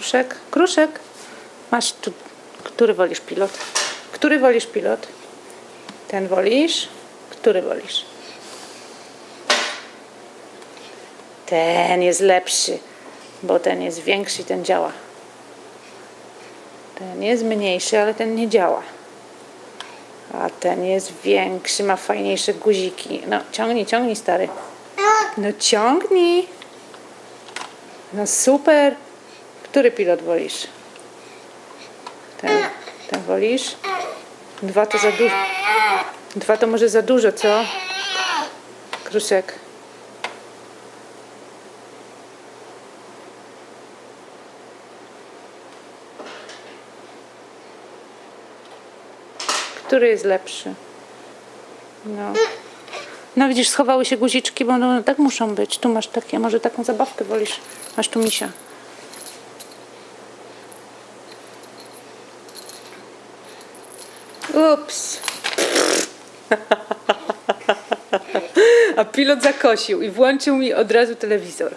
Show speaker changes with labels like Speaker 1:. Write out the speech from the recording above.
Speaker 1: Kruszek, kruszek. Masz tu, który wolisz pilot? Który wolisz pilot? Ten wolisz? Który wolisz? Ten jest lepszy, bo ten jest większy i ten działa. Ten jest mniejszy, ale ten nie działa. A ten jest większy, ma fajniejsze guziki. No, ciągnij, ciągnij, stary. No ciągnij. No super. Który pilot wolisz? Ten. Ten wolisz? Dwa to za dużo. Dwa to może za dużo, co? Kruszek. Który jest lepszy? No. No widzisz, schowały się guziczki, bo no, tak muszą być. Tu masz takie, może taką zabawkę wolisz. Masz tu misia. Ups. A pilot zakosił i włączył mi od razu telewizor.